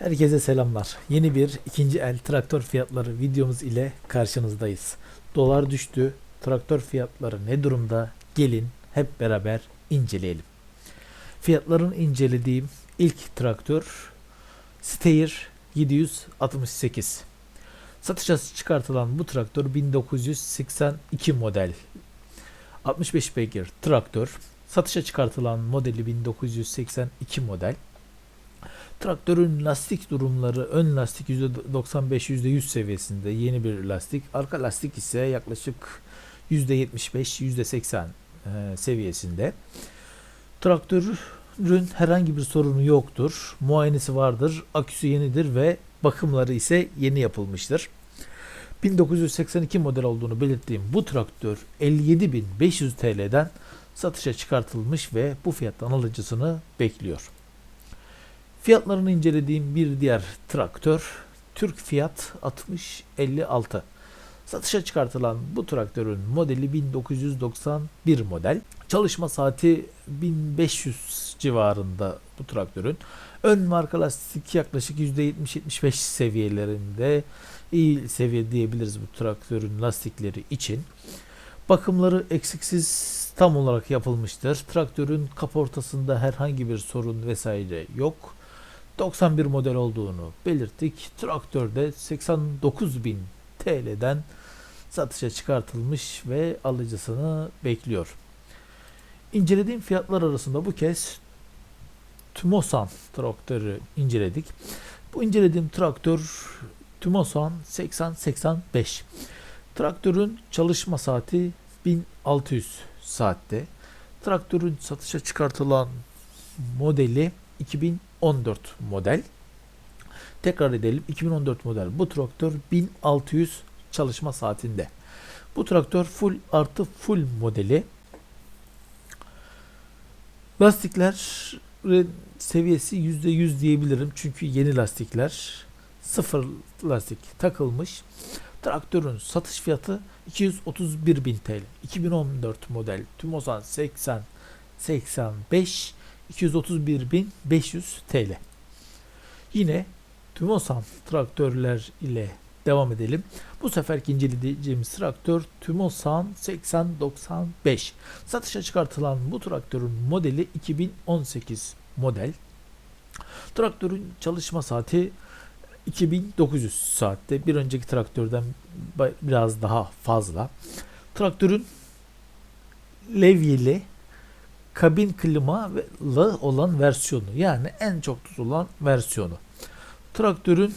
Herkese selamlar. Yeni bir ikinci el traktör fiyatları videomuz ile karşınızdayız. Dolar düştü. Traktör fiyatları ne durumda? Gelin hep beraber inceleyelim. Fiyatların incelediğim ilk traktör Steyr 768. Satışa çıkartılan bu traktör 1982 model. 65 beygir traktör. Satışa çıkartılan modeli 1982 model. Traktörün lastik durumları ön lastik %95 %100 seviyesinde yeni bir lastik. Arka lastik ise yaklaşık %75 %80 e, seviyesinde. Traktörün herhangi bir sorunu yoktur. Muayenesi vardır. Aküsü yenidir ve bakımları ise yeni yapılmıştır. 1982 model olduğunu belirttiğim bu traktör 57.500 TL'den satışa çıkartılmış ve bu fiyattan alıcısını bekliyor. Fiyatlarını incelediğim bir diğer traktör Türk Fiyat 6056. Satışa çıkartılan bu traktörün modeli 1991 model. Çalışma saati 1500 civarında bu traktörün. Ön marka lastik yaklaşık %70-75 seviyelerinde iyi seviye diyebiliriz bu traktörün lastikleri için. Bakımları eksiksiz tam olarak yapılmıştır. Traktörün kaportasında herhangi bir sorun vesaire yok. 91 model olduğunu belirttik. Traktörde 89.000 TL'den satışa çıkartılmış ve alıcısını bekliyor. İncelediğim fiyatlar arasında bu kez Tumosan traktörü inceledik. Bu incelediğim traktör Tumosan 8085. Traktörün çalışma saati 1600 saatte. Traktörün satışa çıkartılan modeli 2014 model. Tekrar edelim 2014 model. Bu traktör 1600 çalışma saatinde. Bu traktör full artı full modeli. Lastiklerin seviyesi %100 diyebilirim. Çünkü yeni lastikler sıfır lastik takılmış. Traktörün satış fiyatı 231.000 TL. 2014 model Tumosan 80 85 231.500 TL. Yine Tumosan traktörler ile devam edelim. Bu seferki inceleyeceğimiz traktör Tumosan 8095. Satışa çıkartılan bu traktörün modeli 2018 model. Traktörün çalışma saati 2900 saatte. Bir önceki traktörden biraz daha fazla. Traktörün levyeli kabin klimalı olan versiyonu yani en çok tutulan versiyonu. Traktörün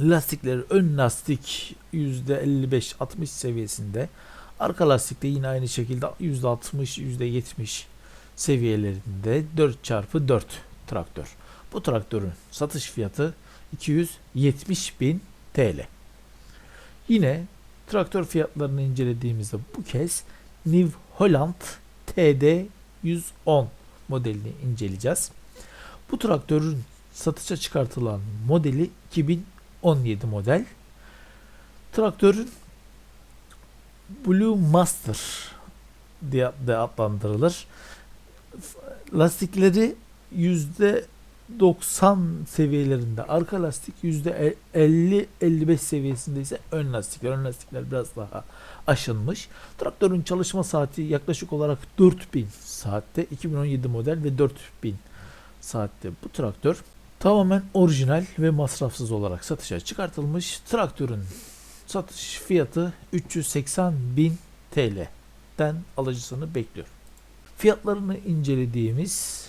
lastikleri ön lastik %55-60 seviyesinde. Arka lastikte yine aynı şekilde %60-%70 seviyelerinde 4x4 traktör. Bu traktörün satış fiyatı 270 bin TL. Yine traktör fiyatlarını incelediğimizde bu kez New Holland TD 110 modelini inceleyeceğiz. Bu traktörün satışa çıkartılan modeli 2017 model. Traktörün Blue Master diye adlandırılır. Lastikleri yüzde 90 seviyelerinde arka lastik %50-55 seviyesinde ise ön lastikler. Ön lastikler biraz daha aşınmış. Traktörün çalışma saati yaklaşık olarak 4000 saatte 2017 model ve 4000 saatte bu traktör tamamen orijinal ve masrafsız olarak satışa çıkartılmış. Traktörün satış fiyatı 380 bin TL'den alıcısını bekliyor. Fiyatlarını incelediğimiz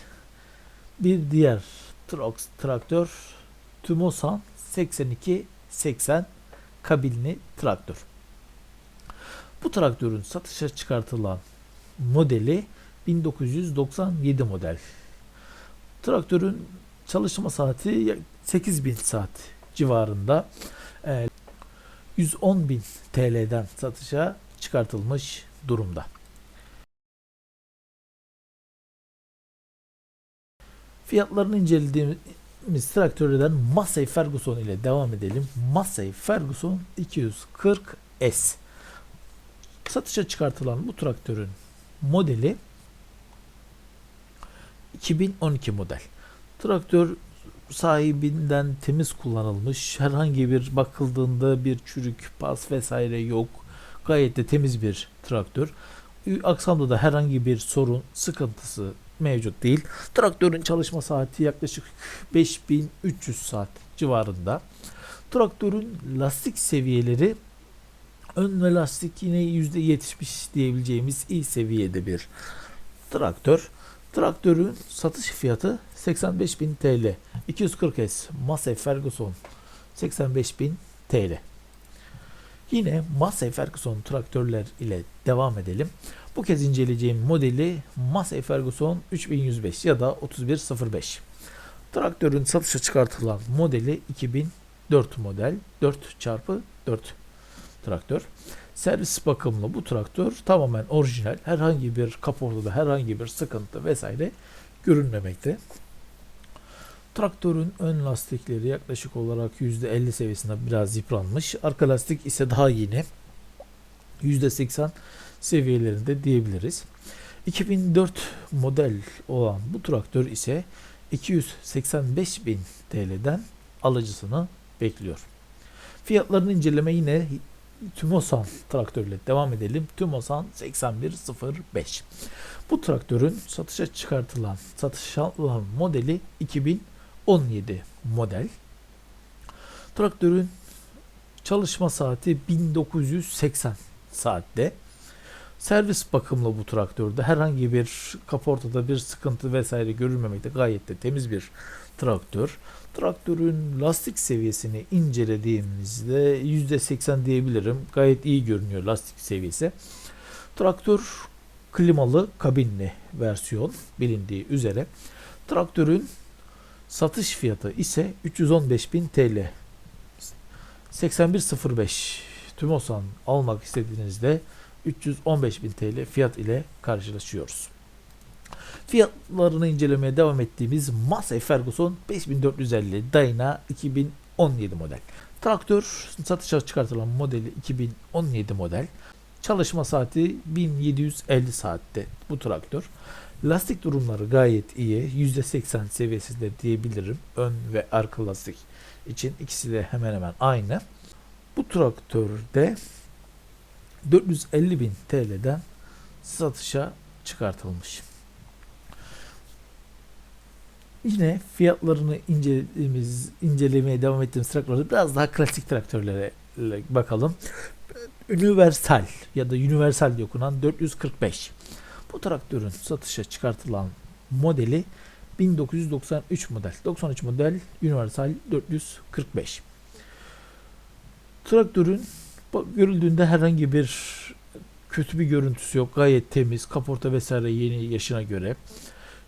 bir diğer Trox traktör Tumosan 8280 kabilli traktör. Bu traktörün satışa çıkartılan modeli 1997 model. Traktörün çalışma saati 8000 saat civarında. 110.000 TL'den satışa çıkartılmış durumda. Fiyatlarını incelediğimiz traktörden Massey Ferguson ile devam edelim. Massey Ferguson 240S. Satışa çıkartılan bu traktörün modeli 2012 model. Traktör sahibinden temiz kullanılmış. Herhangi bir bakıldığında bir çürük, pas vesaire yok. Gayet de temiz bir traktör. Aksamda da herhangi bir sorun, sıkıntısı mevcut değil. Traktörün çalışma saati yaklaşık 5300 saat civarında. Traktörün lastik seviyeleri ön ve lastik yine %70 diyebileceğimiz iyi seviyede bir traktör. Traktörün satış fiyatı 85.000 TL. 240S Massey Ferguson 85.000 TL. Yine Massey Ferguson traktörler ile devam edelim. Bu kez inceleyeceğim modeli Massey Ferguson 3105 ya da 3105. Traktörün satışa çıkartılan modeli 2004 model 4x4 traktör. Servis bakımlı bu traktör tamamen orijinal. Herhangi bir kaportada herhangi bir sıkıntı vesaire görünmemekte. Traktörün ön lastikleri yaklaşık olarak %50 seviyesinde biraz yıpranmış. Arka lastik ise daha yeni. %80 seviyelerinde diyebiliriz. 2004 model olan bu traktör ise 285.000 TL'den alıcısını bekliyor. Fiyatlarını inceleme yine Tümosan traktörle devam edelim. Tümosan 8105. Bu traktörün satışa çıkartılan, satışa alınan modeli 2017 model. Traktörün çalışma saati 1980 saatte. Servis bakımlı bu traktörde herhangi bir kaportada bir sıkıntı vesaire görülmemekte gayet de temiz bir traktör. Traktörün lastik seviyesini incelediğimizde %80 diyebilirim. Gayet iyi görünüyor lastik seviyesi. Traktör klimalı kabinli versiyon bilindiği üzere. Traktörün satış fiyatı ise 315.000 TL. 8105 Tümosan almak istediğinizde 315.000 TL fiyat ile karşılaşıyoruz. Fiyatlarını incelemeye devam ettiğimiz Massey Ferguson 5450 Dyna 2017 model. Traktör satışa çıkartılan modeli 2017 model. Çalışma saati 1750 saatte bu traktör. Lastik durumları gayet iyi. %80 seviyesinde diyebilirim. Ön ve arka lastik için ikisi de hemen hemen aynı. Bu traktörde 450 bin TL'den satışa çıkartılmış. Yine fiyatlarını incelediğimiz, incelemeye devam ettiğimiz traktörlerde biraz daha klasik traktörlere bakalım. Universal ya da Universal diye okunan 445. Bu traktörün satışa çıkartılan modeli 1993 model. 93 model Universal 445. Traktörün görüldüğünde herhangi bir kötü bir görüntüsü yok. Gayet temiz. Kaporta vesaire yeni yaşına göre.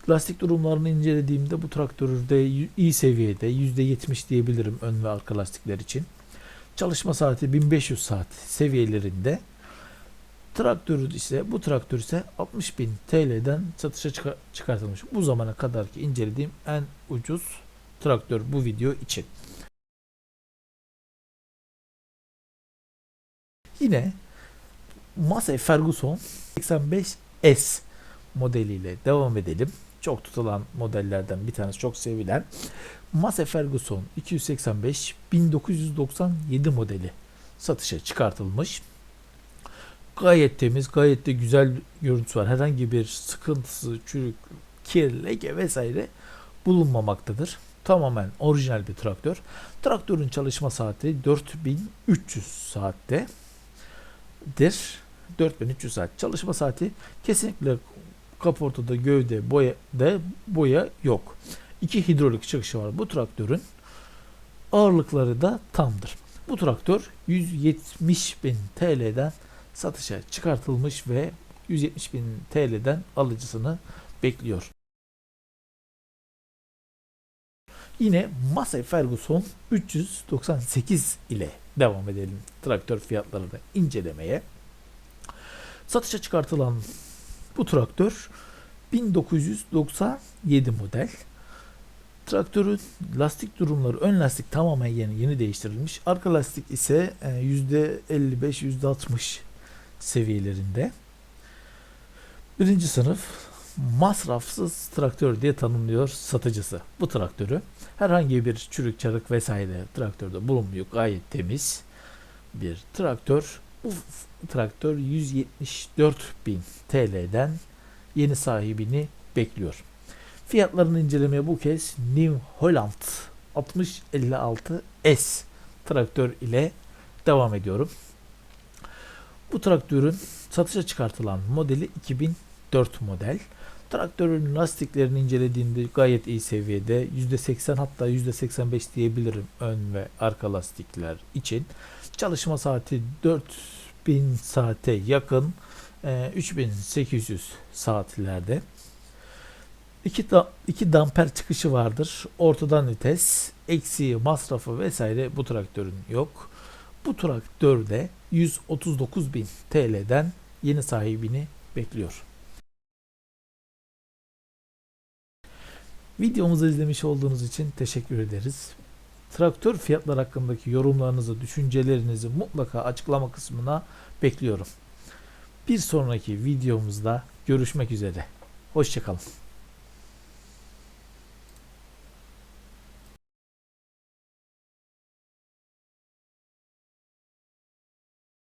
Lastik durumlarını incelediğimde bu traktörde iyi seviyede %70 diyebilirim ön ve arka lastikler için. Çalışma saati 1500 saat seviyelerinde. Traktörü ise bu traktör ise 60.000 TL'den satışa çıkar- çıkartılmış. Bu zamana kadar ki incelediğim en ucuz traktör bu video için. Yine Massey Ferguson 85S modeliyle devam edelim. Çok tutulan modellerden bir tanesi çok sevilen Massey Ferguson 285 1997 modeli satışa çıkartılmış. Gayet temiz, gayet de güzel görüntüsü var. Herhangi bir sıkıntısı, çürük, kir, leke vesaire bulunmamaktadır. Tamamen orijinal bir traktör. Traktörün çalışma saati 4300 saatte dir. 4300 saat çalışma saati kesinlikle kaportada gövde boya da boya yok. İki hidrolik çıkışı var bu traktörün. Ağırlıkları da tamdır. Bu traktör 170 bin TL'den satışa çıkartılmış ve 170 bin TL'den alıcısını bekliyor. Yine Massey Ferguson 398 ile devam edelim traktör fiyatlarını incelemeye. Satışa çıkartılan bu traktör 1997 model. Traktörün lastik durumları ön lastik tamamen yeni yeni değiştirilmiş. Arka lastik ise %55 %60 seviyelerinde. Birinci sınıf masrafsız traktör diye tanımlıyor satıcısı bu traktörü. Herhangi bir çürük çarık vesaire traktörde bulunmuyor. Gayet temiz bir traktör. Bu traktör 174 bin TL'den yeni sahibini bekliyor. Fiyatlarını incelemeye bu kez New Holland 6056S traktör ile devam ediyorum. Bu traktörün satışa çıkartılan modeli 2004 model. Traktörün lastiklerini incelediğimde gayet iyi seviyede. %80 hatta %85 diyebilirim ön ve arka lastikler için. Çalışma saati 4000 saate yakın. e, 3800 saatlerde. İki, da, iki damper çıkışı vardır. Ortadan vites, eksiği, masrafı vesaire bu traktörün yok. Bu traktör de 139.000 TL'den yeni sahibini bekliyor. Videomuzu izlemiş olduğunuz için teşekkür ederiz. Traktör fiyatlar hakkındaki yorumlarınızı, düşüncelerinizi mutlaka açıklama kısmına bekliyorum. Bir sonraki videomuzda görüşmek üzere. Hoşçakalın.